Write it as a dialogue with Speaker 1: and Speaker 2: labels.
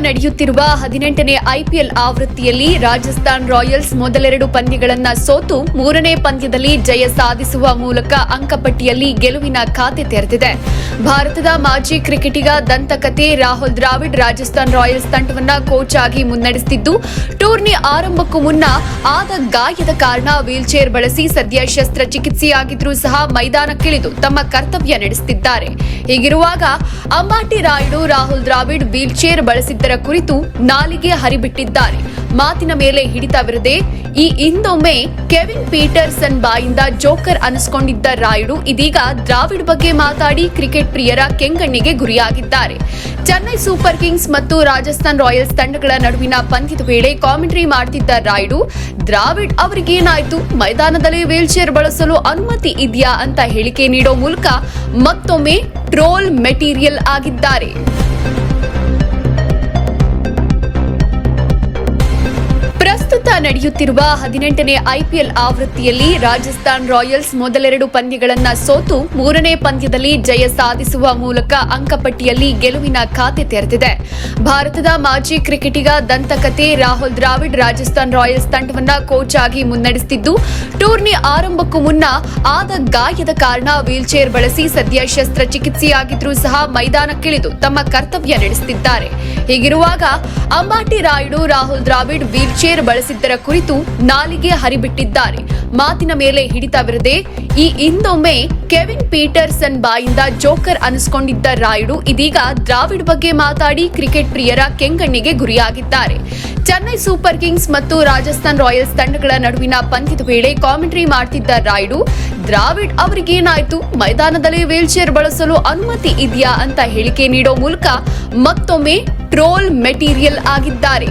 Speaker 1: ನಡೆಯುತ್ತಿರುವ ಹದಿನೆಂಟನೇ ಐಪಿಎಲ್ ಆವೃತ್ತಿಯಲ್ಲಿ ರಾಜಸ್ಥಾನ್ ರಾಯಲ್ಸ್ ಮೊದಲೆರಡು ಪಂದ್ಯಗಳನ್ನ ಸೋತು ಮೂರನೇ ಪಂದ್ಯದಲ್ಲಿ ಜಯ ಸಾಧಿಸುವ ಮೂಲಕ ಅಂಕಪಟ್ಟಿಯಲ್ಲಿ ಗೆಲುವಿನ ಖಾತೆ ತೆರೆದಿದೆ. ಭಾರತದ ಮಾಜಿ ಕ್ರಿಕೆಟಿಗ ದಂತಕತೆ ರಾಹುಲ್ ದ್ರಾವಿಡ್ ರಾಜಸ್ಥಾನ್ ರಾಯಲ್ಸ್ ತಂಡವನ್ನು ಕೋಚ್ ಆಗಿ ಮುನ್ನಡೆಸುತ್ತಿದ್ದು ಟೂರ್ನಿ ಆರಂಭಕ್ಕೂ ಮುನ್ನ ಆದ ಗಾಯದ ಕಾರಣ ವೀಲ್ಚೇರ್ ಬಳಸಿ ಸದ್ಯ ಶಸ್ತ್ರಚಿಕಿತ್ಸೆಯಾಗಿದ್ದರೂ ಸಹ ಮೈದಾನಕ್ಕಿಳಿದು ತಮ್ಮ ಕರ್ತವ್ಯ ನಡೆಸುತ್ತಿದ್ದಾರೆ ಹೀಗಿರುವಾಗ ಅಂಬಾಟಿ ರಾಯುಡು ರಾಹುಲ್ ದ್ರಾವಿಡ್ ವೀಲ್ಚೇರ್ ಕುರಿತು ನಾಲಿಗೆ ಹರಿಬಿಟ್ಟಿದ್ದಾರೆ. ಮಾತಿನ ಮೇಲೆ ಹಿಡಿತವಿರದೆ ಈ ಹಿಂದೊಮ್ಮೆ ಕೆವಿನ್ ಪೀಟರ್ಸನ್ ಬಾಯಿಂದ ಜೋಕರ್ ಅನಿಸ್ಕೊಂಡಿದ್ದ ರಾಯುಡು ಇದೀಗ ದ್ರಾವಿಡ್ ಬಗ್ಗೆ ಮಾತಾಡಿ ಕ್ರಿಕೆಟ್ ಪ್ರಿಯರ ಕೆಂಗಣ್ಣಿಗೆ ಗುರಿಯಾಗಿದ್ದಾರೆ. ಚೆನ್ನೈ ಸೂಪರ್ ಕಿಂಗ್ಸ್ ಮತ್ತು ರಾಜಸ್ಥಾನ್ ರಾಯಲ್ಸ್ ತಂಡಗಳ ನಡುವಿನ ಪಂದ್ಯದ ವೇಳೆ ಕಾಮೆಂಟ್ರಿ ಮಾಡ್ತಿದ್ದ ರಾಯುಡು, ದ್ರಾವಿಡ್ ಅವರಿಗೇನಾಯಿತು ಮೈದಾನದಲ್ಲಿ ವೀಲ್ಚೇರ್ ಬಳಸಲು ಅನುಮತಿ ಇದೆಯಾ? ಅಂತ ಹೇಳಿಕೆ ನೀಡೋ ಮೂಲಕ ಮತ್ತೊಮ್ಮೆ ಟ್ರೋಲ್ ಮೆಟೀರಿಯಲ್ ಆಗಿದ್ದಾರೆ. ನಡೆಯುತ್ತಿರುವ ಹದಿನೆಂಟನೇ ಐಪಿಎಲ್ ಆವೃತ್ತಿಯಲ್ಲಿ ರಾಜಸ್ಥಾನ್ ರಾಯಲ್ಸ್ ಮೊದಲೆರಡು ಪಂದ್ಯಗಳನ್ನು ಸೋತು ಮೂರನೇ ಪಂದ್ಯದಲ್ಲಿ ಜಯ ಸಾಧಿಸುವ ಮೂಲಕ ಅಂಕಪಟ್ಟಿಯಲ್ಲಿ ಗೆಲುವಿನ ಖಾತೆ ತೆರೆದಿದೆ. ಭಾರತದ ಮಾಜಿ ಕ್ರಿಕೆಟಿಗ ದಂತಕತೆ ರಾಹುಲ್ ದ್ರಾವಿಡ್ ರಾಜಸ್ಥಾನ್ ರಾಯಲ್ಸ್ ತಂಡವನ್ನು ಕೋಚ್ ಆಗಿ ಮುನ್ನಡೆಸುತ್ತಿದ್ದು ಟೂರ್ನಿ ಆರಂಭಕ್ಕೂ ಮುನ್ನ ಆದ ಗಾಯದ ಕಾರಣ ವೀಲ್ಚೇರ್ ಬಳಸಿ ಸದ್ಯ ಶಸ್ತ್ರಚಿಕಿತ್ಸೆಯಾಗಿದ್ದರೂ ಸಹ ಮೈದಾನಕ್ಕಿಳಿದು ತಮ್ಮ ಕರ್ತವ್ಯ ನಡೆಸುತ್ತಿದ್ದಾರೆ ಹೀಗಿರುವಾಗ ಅಂಬಾಟಿ ರಾಯುಡು ರಾಹುಲ್ ದ್ರಾವಿಡ್ ವೀಲ್ಚೇರ್ ಬಳಸಿದ್ದರ ಕುರಿತು ನಾಲಿಗೆ ಹರಿಬಿಟ್ಟಿದ್ದಾರೆ. ಮಾತಿನ ಮೇಲೆ ಹಿಡಿತವಿರದೆ ಈ ಹಿಂದೊಮ್ಮೆ ಕೆವಿನ್ ಪೀಟರ್ಸನ್ ಬಾಯಿಂದ ಜೋಕರ್ ಅನಿಸ್ಕೊಂಡಿದ್ದ ರಾಯುಡು ಇದೀಗ ದ್ರಾವಿಡ್ ಬಗ್ಗೆ ಮಾತಾಡಿ ಕ್ರಿಕೆಟ್ ಪ್ರಿಯರ ಕೆಂಗಣ್ಣಿಗೆ ಗುರಿಯಾಗಿದ್ದಾರೆ. ಚೆನ್ನೈ ಸೂಪರ್ ಕಿಂಗ್ಸ್ ಮತ್ತು ರಾಜಸ್ಥಾನ್ ರಾಯಲ್ಸ್ ತಂಡಗಳ ನಡುವಿನ ಪಂದ್ಯದ ವೇಳೆ ಕಾಮೆಂಟ್ರಿ ಮಾಡ್ತಿದ್ದ ರಾಯುಡು, ದ್ರಾವಿಡ್ ಅವರಿಗೇನಾಯ್ತು ಮೈದಾನದಲ್ಲಿ ವೀಲ್ಚೇರ್ ಬಳಸಲು ಅನುಮತಿ ಇದೆಯಾ? ಅಂತ ಹೇಳಿಕೆ ನೀಡೋ ಮೂಲಕ ಮತ್ತೊಮ್ಮೆ ಟ್ರೋಲ್ ಮೆಟೀರಿಯಲ್ ಆಗಿದ್ದಾರೆ.